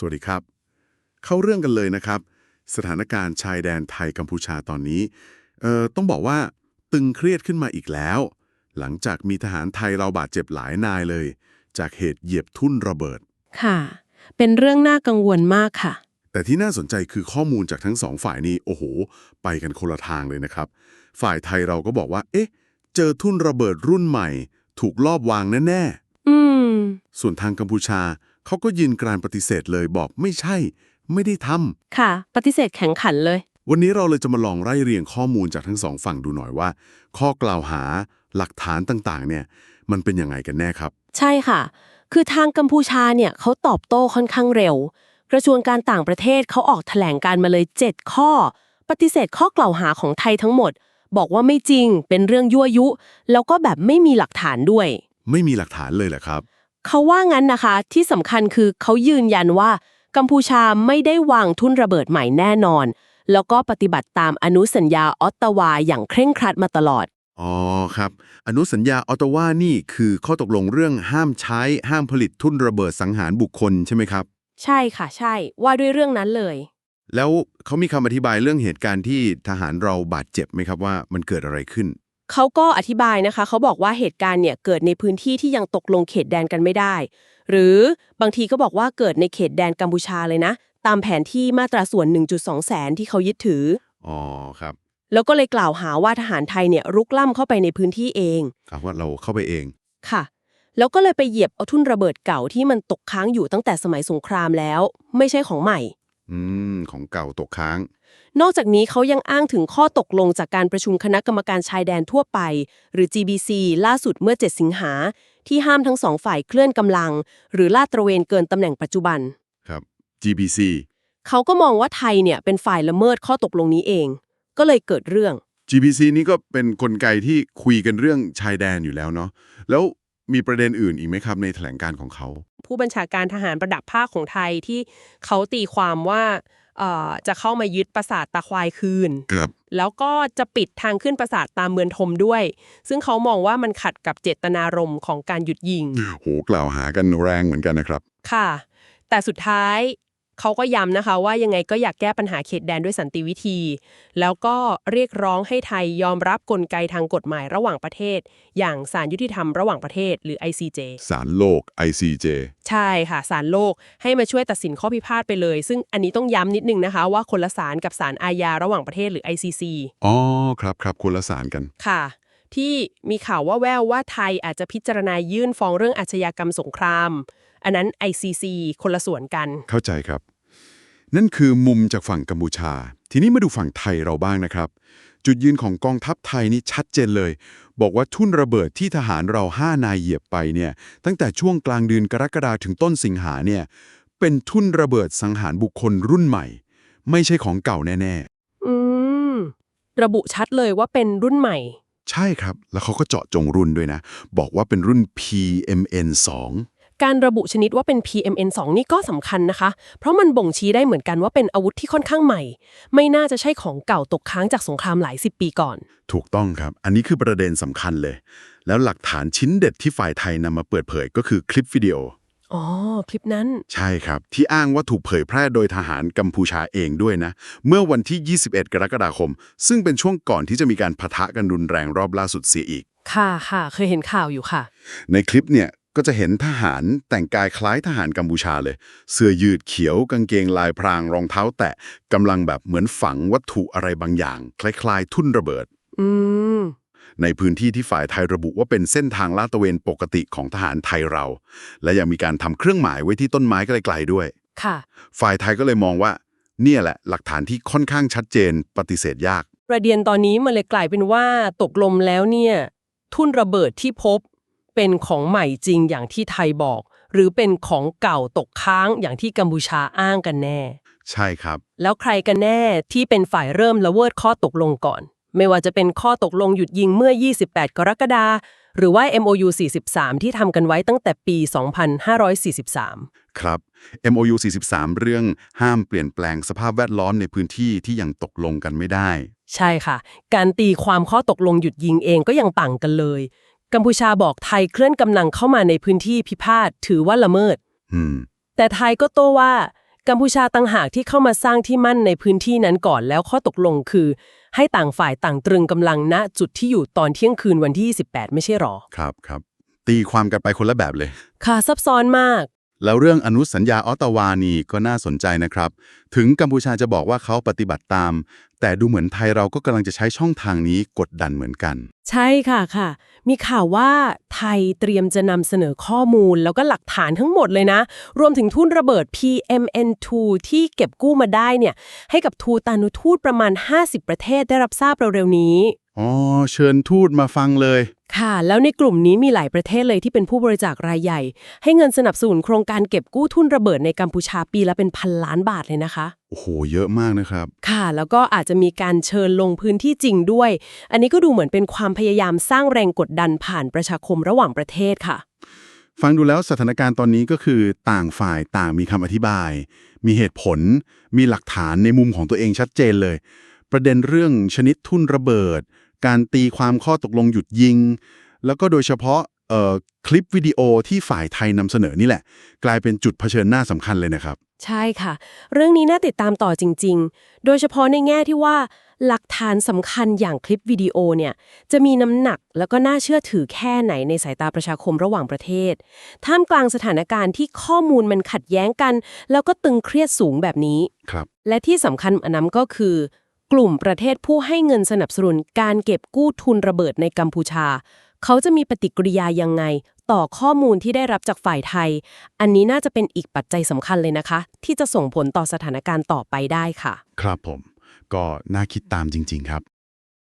สวัสดีครับ เข้าเรื่องกันเลยนะครับ สถานการณ์ชายแดนไทยกัมพูชาตอนนี้เอ่อต้องบอกว่าตึงเครียดขึ้นมาอีกแล้ว หลังจากมีทหารไทยเราบาดเจ็บหลายนายเลย จากเหตุเหยียบทุ่นระเบิด ค่ะ เป็นเรื่องน่ากังวลมากค่ะ แต่ที่น่าสนใจคือข้อมูลจากทั้งสองฝ่ายนี้โอ้โห ไปกันคนละทางเลยนะครับ ฝ่ายไทยเราก็บอกว่า เอ๊ะ เจอทุ่นระเบิดรุ่นใหม่ ถูกลอบวางแน่อืม ๆส่วนทางกัมพูชา เขาก็ยืนกรานปฏิเสธเลยบอกไม่ใช่ ไม่ได้ทำ ค่ะ ปฏิเสธแข็งขันเลย วันนี้เราเลยจะมาลองไล่เรียงข้อมูลจากทั้งสองฝั่งดูหน่อยว่า ข้อกล่าวหาหลักฐานต่างๆ เนี่ย มันเป็นยังไงกันแน่ครับ ใช่ค่ะ คือทางกัมพูชาเนี่ยเขาตอบโต้ค่อนข้างเร็ว กระทรวงการต่างประเทศเขาออกแถลงการมาเลย 7 ข้อ ปฏิเสธข้อกล่าวหาของไทยทั้งหมด บอกว่าไม่จริงเป็นเรื่องยั่วยุ แล้วก็แบบไม่มีหลักฐานด้วย ไม่มีหลักฐานเลยเหรอครับ เขาว่างั้นนะคะ ที่สำคัญคือเขายืนยันว่า กัมพูชาไม่ได้วางทุ่นระเบิดใหม่แน่นอน แล้วก็ปฏิบัติตามอนุสัญญาออตตาวาอย่างเคร่งครัดมาตลอด อ๋อครับ อนุสัญญาออตตาวานี่คือข้อตกลงเรื่องห้ามใช้ห้ามผลิตทุ่นระเบิดสังหารบุคคลใช่ไหมครับ ใช่ค่ะ ใช่ ว่าด้วยเรื่องนั้นเลย แล้วเขามีคำอธิบายเรื่องเหตุการณ์ที่ทหารเราบาดเจ็บไหมครับว่ามันเกิดอะไรขึ้น เขาก็อธิบายนะคะ เขาบอกว่าเหตุการณ์เนี่ยเกิดในพื้นที่ที่ยังตกลงเขตแดนกันไม่ได้ หรือบางทีก็บอกว่าเกิดในเขตแดนกัมพูชาเลยนะ ตามแผนที่มาตราส่วน 1.2 แสนที่เขายึดถือ อ๋อครับ แล้วก็เลยกล่าวหาว่าทหารไทยเนี่ยรุกล้ำเข้าไปในพื้นที่เองเอาว่าเราเข้าไปเองค่ะ แล้วก็เลยไปเหยียบเอาทุ่นระเบิดเก่าที่มันตกค้างอยู่ตั้งแต่สมัยสงครามแล้ว ไม่ใช่ของใหม่ อืม ของเก่าตกค้าง นอกจากนี้เขายังอ้างถึงข้อตกลงจากการประชุมคณะกรรมการชายแดนทั่วไป หรือ GBC ล่าสุดเมื่อ 7 สิงหา ที่ห้ามทั้งสองฝ่ายเคลื่อนกำลัง หรือลาดตระเวนเกินตำแหน่งปัจจุบัน ครับ GBC เขาก็มองว่าไทยเนี่ยเป็นฝ่ายละเมิดข้อตกลงนี้เอง ก็เลยเกิดเรื่อง GBC นี่ก็เป็นนกลไกที่คุยกันเรื่องชายแดนอยู่แล้วเนาะ แล้ว มีประเด็นอื่นอีกไหมครับในแถลงการของเขา ผู้บัญชาการทหารประดับภาคของไทยที่เขาตีความว่าเอ่อจะเข้ามายึดปราสาทตาควายคืนครับแล้วก็จะปิดทางขึ้นปราสาทตามเมืองทมด้วย ซึ่งเขามองว่ามันขัดกับเจตนารมณ์ของการหยุดยิง โห กล่าวหากันแรงเหมือนกันนะครับ ค่ะ แต่สุดท้าย เขาก็ย้ำนะคะว่ายังไงก็อยากแก้ปัญหาเขตแดนด้วยสันติวิธี แล้วก็เรียกร้องให้ไทยยอมรับกลไกทางกฎหมายระหว่างประเทศ อย่างศาลยุติธรรมระหว่างประเทศหรือ ICJ สารโลก ICJ ใช่ค่ะศาลโลกให้มาช่วยตัดสินข้อพิพาทไปเลย ซึ่งอันนี้ต้องย้ำนิดนึงนะคะว่าคนละศาลกับศาลอาญาระหว่างประเทศหรือ ICC อ๋อครับครับคนละสารกันค่ะที่มีข่าวว่าแววว่าไทยอาจจะพิจารณายื่นฟ้องเรื่องอาชญากรรมสงคราม อันนั้น ICC คนละส่วนกัน เข้าใจครับ นั่นคือมุมจากฝั่งกัมพูชา ทีนี้มาดูฝั่งไทยเราบ้างนะครับ จุดยืนของกองทัพไทยนี่ชัดเจนเลย บอกว่าทุ่นระเบิดที่ทหารเราห้านายเหยียบไปเนี่ยตั้งแต่ช่วงกลางเดือนกรกฎาถึงต้นสิงหาเนี่ยเป็นทุ่นระเบิดสังหารบุคคลรุ่นใหม่ ไม่ใช่ของเก่าแน่อืม ระบุชัดเลยว่าเป็นรุ่นใหม่ๆใช่ครับ แล้วเขาก็เจาะจงรุ่นด้วยนะ บอกว่าเป็นรุ่น PMN 2 การระบุชนิดว่าเป็น PMN2 นี่ก็สำคัญนะคะ เพราะมันบ่งชี้ได้เหมือนกันว่าเป็นอาวุธที่ค่อนข้างใหม่ ไม่น่าจะใช่ของเก่าตกค้างจากสงครามหลายสิบปีก่อน ถูกต้องครับ อันนี้คือประเด็นสำคัญเลย แล้วหลักฐานชิ้นเด็ดที่ฝ่ายไทยนำมาเปิดเผยก็คือคลิปวิดีโอ อ๋อ คลิปนั้น ใช่ครับ ที่อ้างว่าถูกเผยแพร่โดยทหารกัมพูชาเองด้วยนะ เมื่อวันที่ 21 กรกฎาคม ซึ่งเป็นช่วงก่อนที่จะมีการพะทะกันรุนแรงรอบล่าสุดเสียอีกค่ะค่ะเคยเห็นข่าวอยู่ค่ะ ในคลิปเนี่ย ก็จะเห็นทหารแต่งกายคล้ายทหารกัมพูชาเลย เสื้อยืดเขียวกางเกงลายพรางรองเท้าแตะกำลังแบบเหมือนฝังวัตถุอะไรบางอย่าง คล้ายๆ ทุ่นระเบิดอืมในพื้นที่ที่ฝ่ายไทยระบุว่าเป็นเส้นทางลาดตระเวนปกติของทหารไทยเรา และยังมีการทำเครื่องหมายไว้ที่ต้นไม้ไกลๆด้วย ค่ะ ฝ่ายไทยก็เลยมองว่า เนี่ยแหละ หลักฐานที่ค่อนข้างชัดเจน ปฏิเสธยาก ประเด็นตอนนี้มันเลยกลายเป็นว่าตกลงแล้วเนี่ย ทุ่นระเบิดที่พบ เป็นของใหม่จริงอย่างที่ไทยบอก หรือเป็นของเก่าตกค้างอย่างที่กัมพูชาอ้างกันแน่ ใช่ครับ แล้วใครกันแน่ที่เป็นฝ่ายเริ่มละเมิดข้อตกลงก่อน ไม่ว่าจะเป็นข้อตกลงหยุดยิงเมื่อ 28 กรกฎาคมหรือว่า MOU 43 ที่ทำกันไว้ตั้งแต่ปี 2543 ครับ MOU 43 เรื่องห้ามเปลี่ยนแปลงสภาพแวดล้อมในพื้นที่ที่ยังตกลงกันไม่ได้ ใช่ค่ะ การตีความข้อตกลงหยุดยิงเองก็ยังต่างกันเลย กัมพูชาบอกไทยเคลื่อนกำลังเข้ามาในพื้นที่พิพาทถือว่าละเมิด อืม แต่ไทยก็โต้ว่า กัมพูชาต่างหากที่เข้ามาสร้างที่มั่นในพื้นที่นั้นก่อนแล้วข้อตกลงคือ ให้ต่างฝ่ายต่างตรึงกำลังณจุดที่อยู่ตอนเที่ยงคืนวันที่ 28 ไม่ใช่หรอ ครับครับ ตีความกันไปคนละแบบเลย ค่ะซับซ้อนมาก แล้วเรื่องอนุสัญญาออตตาวานี่ก็น่าสนใจนะครับ ถึงกัมพูชาจะบอกว่าเขาปฏิบัติตาม แต่ดูเหมือนไทยเราก็กำลังจะใช้ช่องทางนี้กดดันเหมือนกัน ใช่ค่ะค่ะ มีข่าวว่าไทยเตรียมจะนำเสนอข้อมูลแล้วก็หลักฐานทั้งหมดเลยนะ รวมถึงทุนระเบิด PMN2 ที่เก็บกู้มาได้เนี่ย ให้กับทูตานุทูตประมาณ 50 ประเทศได้รับทราบเร็วๆนี้ อ๋อ เชิญทูตมาฟังเลย ค่ะ แล้วในกลุ่มนี้มีหลายประเทศเลยที่เป็นผู้บริจาครายใหญ่ ให้เงินสนับสนุนโครงการเก็บกู้ทุนระเบิดในกัมพูชาปีละเป็นพันล้านบาทเลยนะคะ โอ้โห เยอะมากนะครับ ค่ะ แล้วก็อาจจะมีการเชิญลงพื้นที่จริงด้วย อันนี้ก็ดูเหมือนเป็นความพยายามสร้างแรงกดดันผ่านประชาคมระหว่างประเทศค่ะ ฟังดูแล้วสถานการณ์ตอนนี้ก็คือต่างฝ่ายต่างมีคำอธิบาย มีเหตุผล มีหลักฐานในมุมของตัวเองชัดเจนเลย ประเด็นเรื่องชนิดทุนระเบิด การตีความข้อตกลงหยุดยิง แล้วก็โดยเฉพาะเอ่อ คลิปวิดีโอที่ฝ่ายไทยนำเสนอนี่แหละ กลายเป็นจุดเผชิญหน้าสำคัญเลยนะครับ ใช่ค่ะ เรื่องนี้น่าติดตามต่อจริง ๆ โดยเฉพาะในแง่ที่ว่า หลักฐานสำคัญอย่างคลิปวิดีโอเนี่ยจะมีน้ำหนักแล้วก็น่าเชื่อถือแค่ไหนในสายตาประชาคมระหว่างประเทศ ท่ามกลางสถานการณ์ที่ข้อมูลมันขัดแย้งกัน แล้วก็ตึงเครียดสูงแบบนี้ครับ และที่สำคัญอันนั้นก็คือกลุ่มประเทศผู้ให้เงินสนับสนุนการเก็บกู้ทุนระเบิดในกัมพูชา เขาจะมีปฏิกิริยายังไง ต่อข้อมูลที่ได้รับจากฝ่ายไทย อันนี้น่าจะเป็นอีกปัจจัยสำคัญเลยนะคะ ที่จะส่งผลต่อสถานการณ์ต่อไปได้ค่ะ ครับผม ก็น่าคิดตามจริง ๆ ครับ